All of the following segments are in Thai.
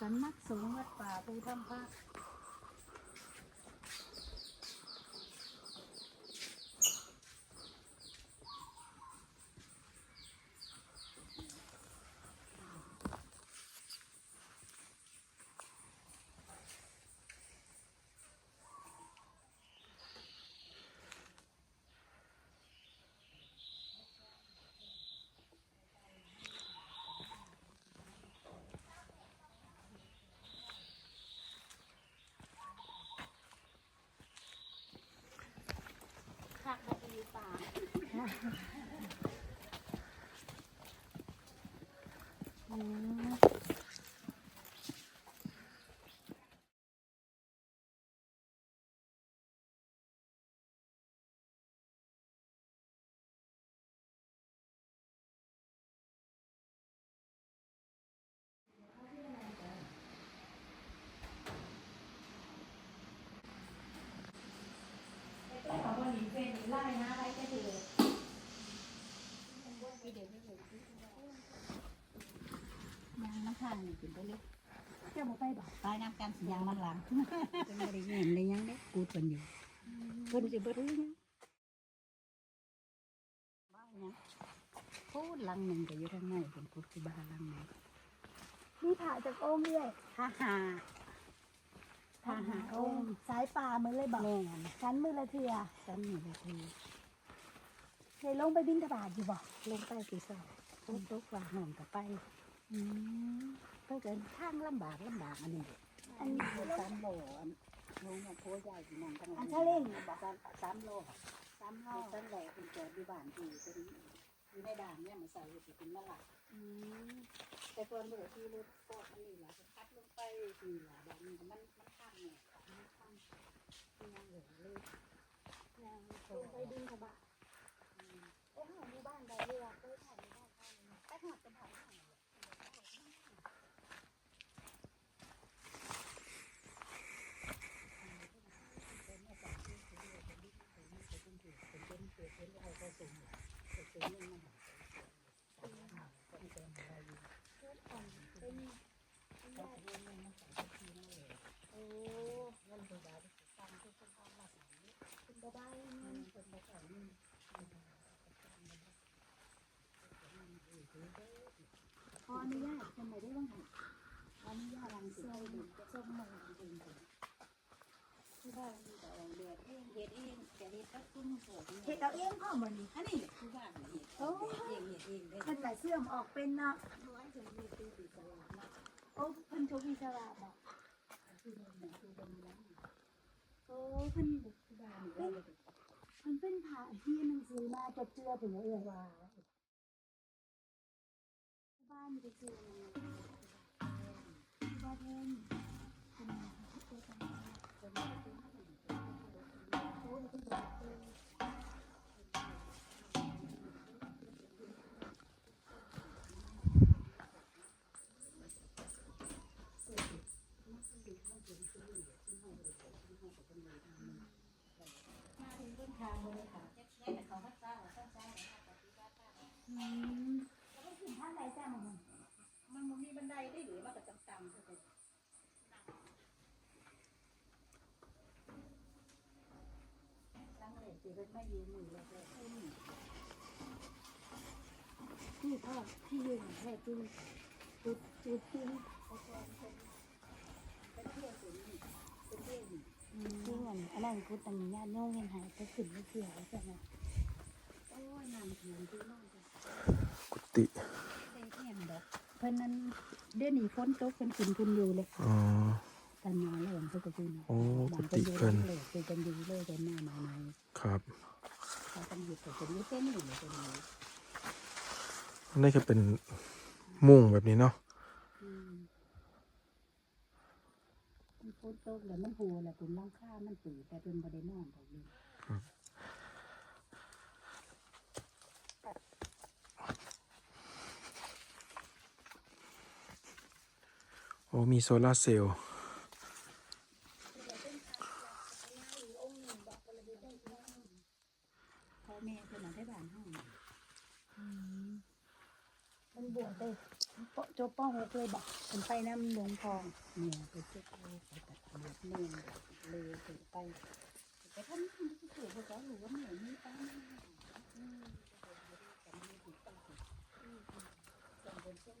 สำนักสงฆ์วัดป่าภูธรรมพระ Yeah. ยางน้ำทางนี่เป็นไปเลยเจ้าบ่ไปบอกตายน้ำกันยางน้ำหลังเป็นบริเวณได้ยังได้กูดเพิ่นอยู่เพิ่นสิบ่รู้ยังบ้านยังพูดหลังหนึ่งก็อยู่ทางในเป็นพุทธบ้านหลังหนึ่งนี่ผ่าจากโอ่งเรื่อยถ้าหาถ้าหาโอ่โอ้งสายป่าเหมือนเลยบอกแม่นชั้นมือละเทือฉันนี่เลยคือ เคยลงไปบินทบาทอยู่บอกลงไปปีสองต้นตกว่าห้องก็ไปอืมเพื่อเกินทางลำบากลำบากอันนี้เด็กอันนี้สามโลอันลงมาโพใหญ่ที่นั่งทางอันทะเล่งบอกสามสามโลสามโลตั้งแต่เป็นเกิดที่บ้านที่เป็นอยู่ในด่านเนี่ยมันใส่อยู่ที่เป็นมะละอืมแต่ก่อนเมื่อที่รถโคตรมันนี่แหละจะคัดลงไปทีละด่านนี้มันมันข้ามเนี่ยมันข้ามยังเหลือเลยยังลงไปบินทบาทไปหาหมู่ บ้านใดเรือไปถ่ายหมู่บ้านใดไปหอดจะถ่ายหาโอ้เงินบาทตังค์ทุกคนทำมาสามคุณบาได้เงินเป็นบาทนี่ ขออนุญาตทำไมได้บ้างคะขออนุญาตรังเซลล์ส่งมาเองที่บ้านเดือดเองเฮ็ดเองแต่เฮ็ดก็คุ้มสวยเฮ็ดเอาเองพ่อมันนี่อันนี้คือบ้านเฮ็ดเองเฮ็ดเองได้มันหลายเสื่อมออกเป็นเนาะโอ้เพิ่นทุกอิสระบอกโอ้เพิ่นเป็นเพิ่นเป็นผ่าที่หนังสือมาจดเจือถึงเอื้อว่า บ้านมีแต่ชื่อบ้านแทนอืมแล้วก็ถึงท่านใดจ้ามัน มันมีบันไดได้หรือมันก็ต่ำๆก็ได้ตั้ง เลยสิเป็นไม่ยืนมือเลยเลยนี่พ่อที่ยืนแท้จริงจุดจุดจริงซึ่งอันอันนั้นกูตังญาติโยมเงินหายไปขึ้นไม่เกี่ยวใช่ไหมโอ้ยนำถึงที่นอนกุฏิได้เห็นดอกเพิ่นนั้นเดี๋ยวนี้ฝนตกเพิ่นขึ้นขึ้นอยู่เลยอ๋อ ตอนมาแล้วเพิ่นก็ขึ้นโอ้บางกุฏิอยู่เพิ่นเลยคือกันอยู่เลยแต่หน้ามาในครับเขาต้องอยู่แต่เป็นอยู่เส้นอยู่เลยเป็นอยู่นี่ก็เป็นมุ้งแบบนี้เนาะอืมมันฝนตกแล้วมันหัวแล้วเป็นร่างค่ามันตื่นแต่เป็นบ่ได้นอนของเลยโอ้มีโซลาร์เซลล์ พ่อแม่เพิ่นน่ะได้บ้านเฮา มันบวชเลย โจป้องเคยบอก เป็นหลวงทองเนี่ยไปเจ็บเลยไปตัดเลือดเนียเลยถึงไปไปทำที่ที่เกิดเขาหรือว่าเหมือนมีป้าอืมแต่ไม่ถูกต้องอืมจำเป็นเส้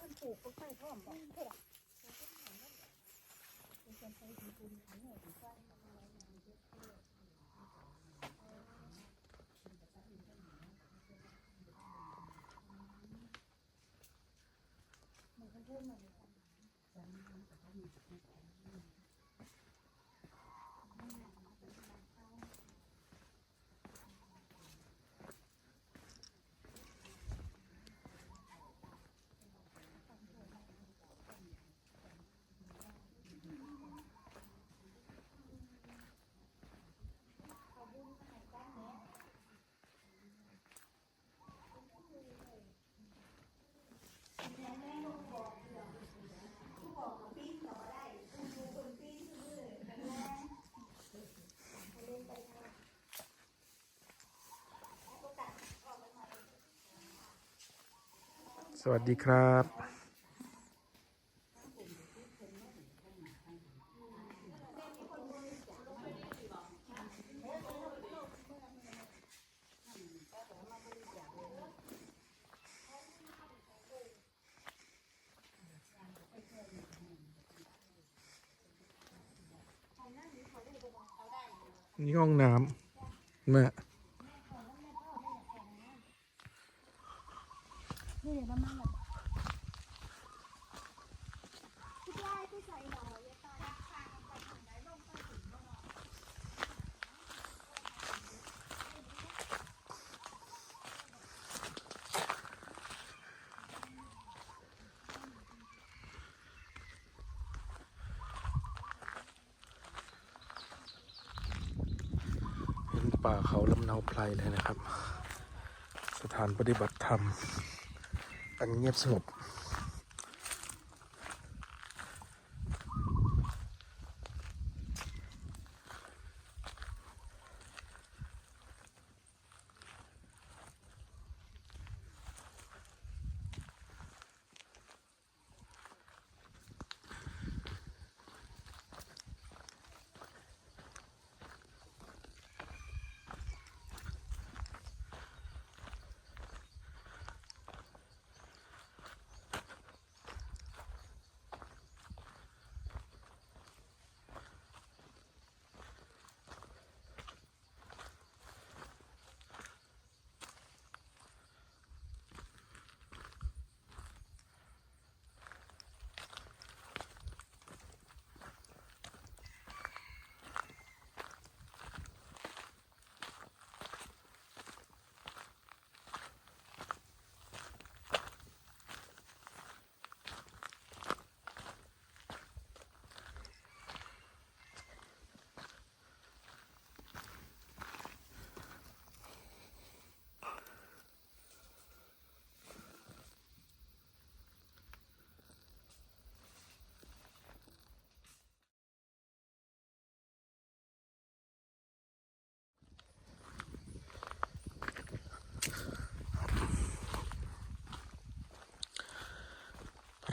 ทางนี้ก็ได้ต้องมาใช้สุริยิ่งเดี๋ยวนี้มันมีได้ใช้เด็กใช้โอ้ท่านปลูกก็ใช่ท่อมบอกเท่าไห สวัสดีครับนี่ห้องน้ำแม่ นี่เดี๋ยวน้ำมันแบบพี่ยายพี่ใส่หน่อยยายตาดักทางไปทางไหนลงไปถึงบ่เนาะ เห็น ป่าเขาลำเนาไพรเลยนะครับ สถานปฏิบัติธรรม อันเงียบสงบ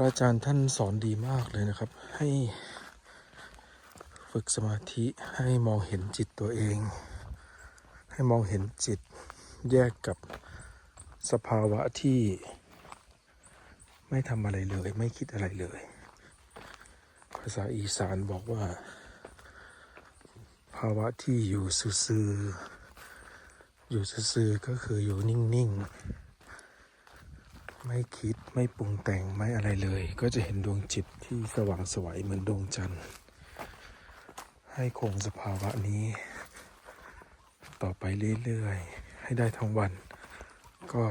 ระอาจารย์ท่านสอนดีมากเลยนะครับ ให้ฝึกสมาธิให้มองเห็นจิตตัวเอง ให้มองเห็นจิตแยกกับสภาวะที่ไม่ทำอะไรเลย ไม่คิดอะไรเลย ภาษาอีสานบอกว่า ภาวะที่อยู่ซื่อๆอยู่ซื่อๆก็คืออยู่นิ่ง ๆ ไม่คิดไม่ปรุงแต่งไม่อะไรเลย ก็จะเห็นดวงจิตที่สว่างสวยเหมือนดวงจันทร์ ให้คงสภาวะนี้ ต่อไปเรื่อยๆ ให้ได้ทั้งวัน ก็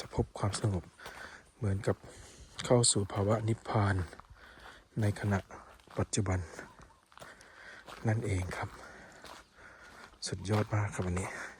จะพบความสงบเหมือนกับเข้าสู่ภาวะนิพพาน ในขณะปัจจุบัน นั่นเองครับ สุดยอดมากครับวันนี้